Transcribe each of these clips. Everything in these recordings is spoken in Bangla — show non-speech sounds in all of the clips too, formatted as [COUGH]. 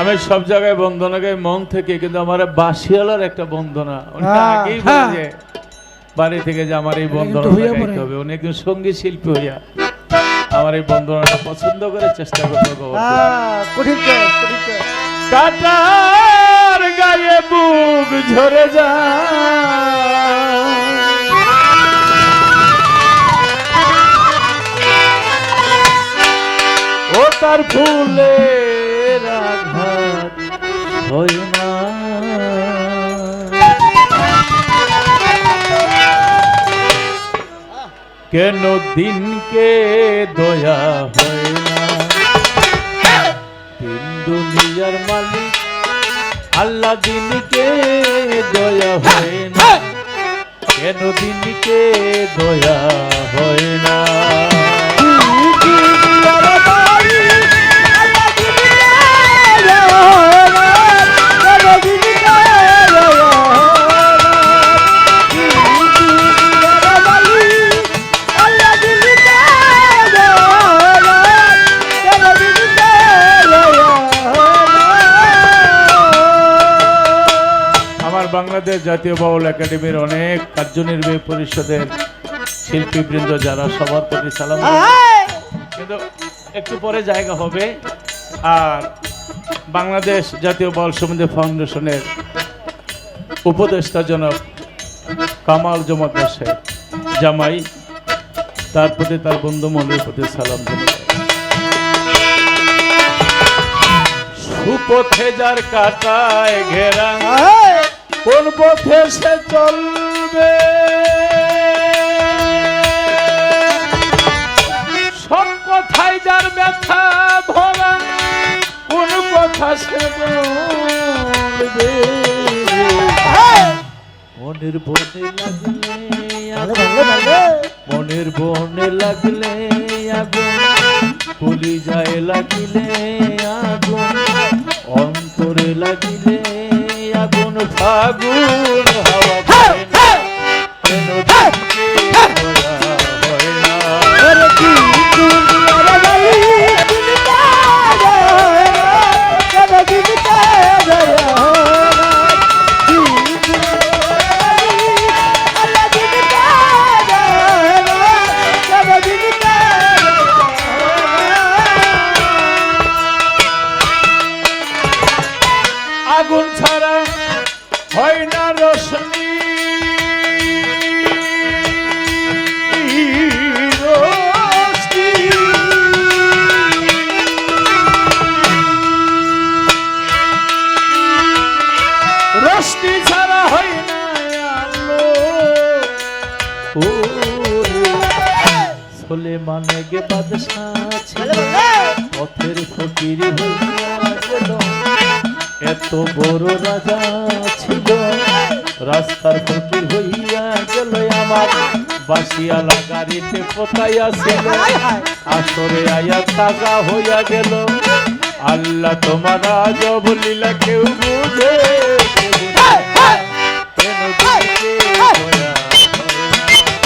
আমি সব জায়গায় বন্দনা গাই মন থেকে কিন্তু আমার বাসিয়ালার একটা বন্দনা। হ্যাঁ, আগেই হ্যাঁ। বলে বাড়ি থেকে যে আমার এই বন্দনা হইয়া গাইতে হবে। উনি একজন সংগীত শিল্পী হইয়া আমার এই বন্দনাটা পছন্দ করে চেষ্টা করব হ্যাঁ। কাটার গায়ে বুক ঝরে যায়। ও তার আঘাত হয় না। কেন দিনকে দয়া হয় না? তিন দুনিয়ার মালিক, আল্লাহ দিনকে দয়া হয় না। কেন দিনকে দয়া হয় না? বাংলাদেশ জাতীয় বাউল একাডেমির অনেক কার্যনির্বাহী পরিষদের শিল্পীবৃন্দ যারা সবার প্রতি সালাম কিন্তু একটু পরে জায়গা হবে। আর বাংলাদেশ জাতীয় বাউল সমিতি ফাউন্ডেশনের উপদেষ্টা জনক কামাল জমাত দাসের জামাই তার প্রতি তার বন্ধু মহলের প্রতি সালাম সুপথে যার কাটায় ঘেরা কোন পথে সে চলবে? সব কথাই যার ব্যথা ভরা কোন কথা সে বলবে? মনের বনে লাগলে আগুন, মনের বনে লাগলে আগুন কলি যায় লাগিলে আগুন অন্তরে লাগিলে ফাগুন হাওয়া। ও সোলেমানে গে পথের ফকির এত বড় রাজা ছিল। রাস্তার ফকির হইয়া গেল আমার বাসিয়ালা গাড়িতে পোতাইয়া ছিল আসরে আয়া তাজা হইয়া গেল। আল্লাহ তোমার আজব লীলা কেউ বুঝে।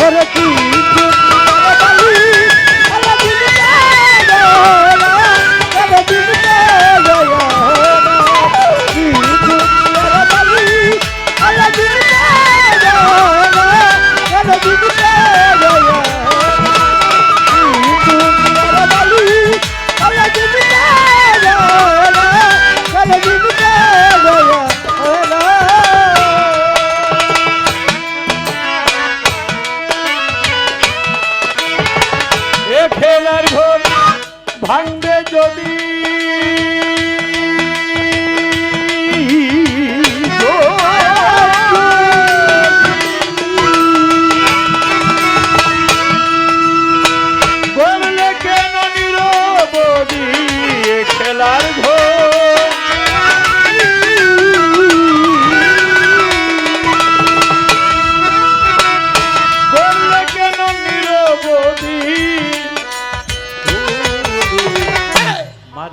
হয় না?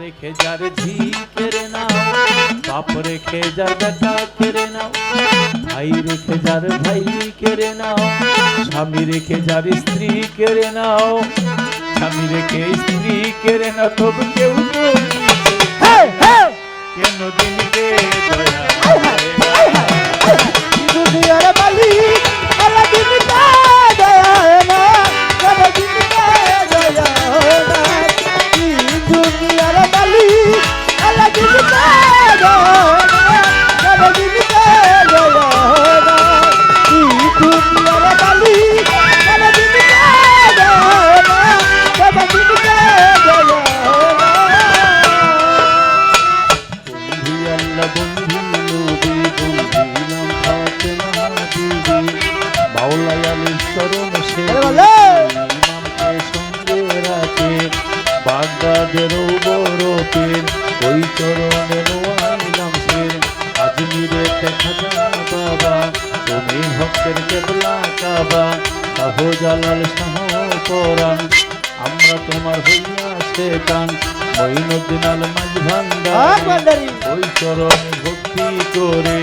রেখে যার ঝি কেড়ে নাও বাপ রেখে যার বেটা কেড়ে নাও ভাই রেখে যার ভাই কেড়ে নাও স্বামী রেখে যার স্ত্রী কেড়ে নাও স্বামী রেখে স্ত্রী কেড়ে নাও তবু কেউ তো মাওলাই আলীর চরণ সে ইমামকে ওই চরণে নোয়াইলাম সে আজমিরে দেখা যা বাবা তুমি ভক্তের আমরা তোমার হইয়া সে কান ওই চরণ ভক্তি করে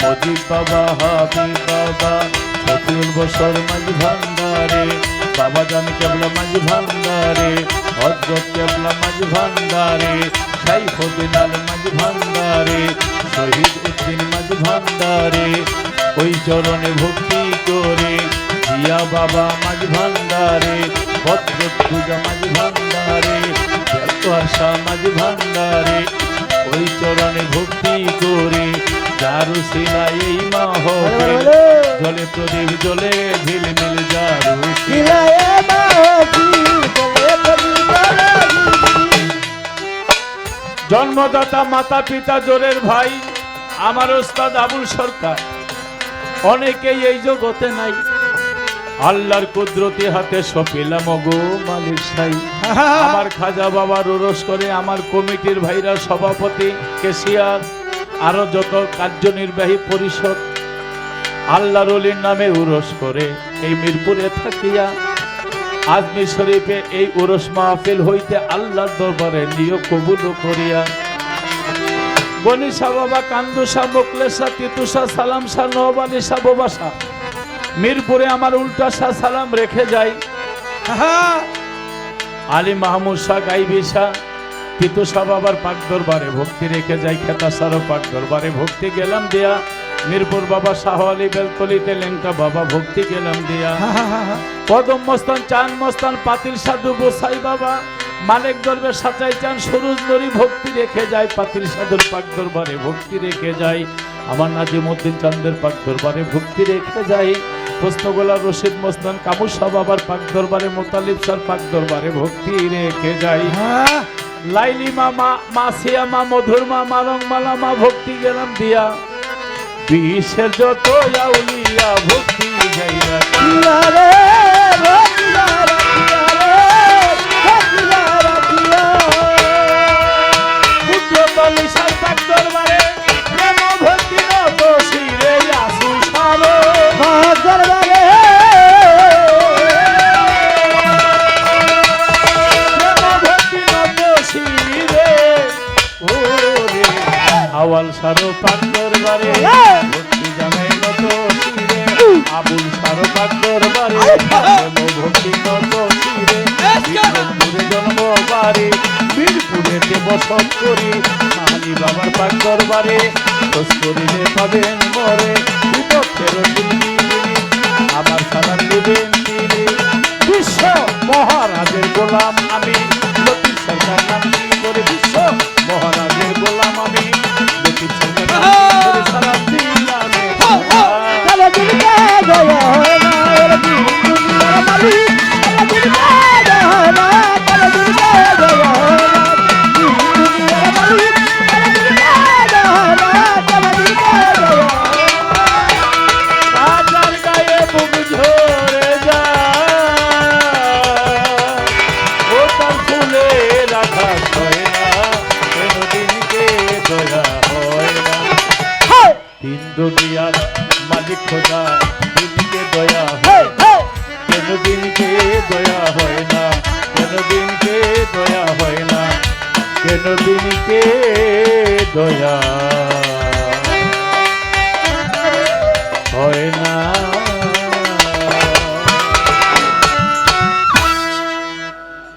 মজিব বাবা হাবি বাবা শফিউল বসর মাঝ ভান্ডারে, বাবা জান কেবলা মাঝ ভান্ডারে, হজরত কেবলা মাঝ ভান্ডারে সাইফুদ্দিন আল মাঝ ভান্ডারে, শহীদ উদ্দিন মাঝ ভান্ডারে, ওই চরণে ভক্তি করে জিয়া বাবা মাঝ ভান্ডারে ভদ্র পূজা মাঝ ভান্ডারে আশা মাঝ ভান্ডারে, ওই চরণে ভক্তি করে শিলাই এই মা হবে জলে প্রদীপ জলে ঝিলমিল বলে বলি জন্মদাতা মাতা পিতা জোরের ভাই আমার ওস্তাদ আবুল সরকার। অনেকেই এই জগতে নাই। আল্লাহর কুদরতি হাতে সপিলাম গো মালিক সাই। [LAUGHS] আমার খাজা বাবার উরস করে আমার কমিটির ভাইরা সভাপতি কেশিয়ার আরও যত কার্যনির্বাহী পরিষদ আল্লাহর অলির নামে উরস করে এই মিরপুরে থাকিয়া আজমি শরীফে এই উরস মাহফিল হইতে আল্লাহর দরবারে নিয়োগ কবুল করিয়া গনিশা বাবা কান্দুসা মোকলেশা তিতুসা সালাম শাহ নহবানি শাহ বোবাসা মিরপুরে আমার উল্টা শাহ সালাম রেখে যাই। আলী মাহমুদ শাহ গাইবি শাহ পিতু শাহ বাবার পাক দরবারে ভক্তি রেখে যাই খেতা সারো পাক দরবারে। ভক্তি গেলাম দিয়া মিরপুর বাবা শাহ আলী বেলতলিতে লেঙ্কা বাবা ভক্তি গেলাম দিয়া। কদম মস্তান চান মস্তান পাতিল সাধু গোসাই বাবা। মানিক দরবে সাচাই চান সরুজ নরি ভক্তি রেখে যায় পাতিল সাধুর পাক দরবারে ভক্তি রেখে যায় আমার নাজিম উদ্দিন চান্দের পাক দরবারে ভক্তি রেখে যায় প্রশ্নগোলা রশিদ মস্তান কামুসা বাবার পাক দরবারে মোতালিব সার পাক দরবারে ভক্তি রেখে যায় হ্যাঁ, লাইলি মামা মাসিয়া মা মধুর মা মারং মালা মা ভক্তি গেলাম দিয়া। বিশ্বের যত আউলিয়া ভক্তি যাইরা আওয়াল সারো দরবারে ভক্তি জানাই নত শিরে আবুল সারো পাক দরবারে ভক্তি নত শিরে বিক্রমপুরে জন্ম বাড়ি। বীরপুরেতে বসত করি। মাহালি বাবার পাক দরবারে খোঁজ করিলে পাবেন মরে। বিপক্ষের তিনি আমার সালাম দেবেন তিনি। বিশ্ব মহারাজের গোলাম আমি। লতিফ সরকার নাম করে? বিশ্ব মহারাজের গোলাম আমি। কেন দিনকে দয়া হয় না? কেন দিনকে দয়া হয় না? কেন দিনকে দয়া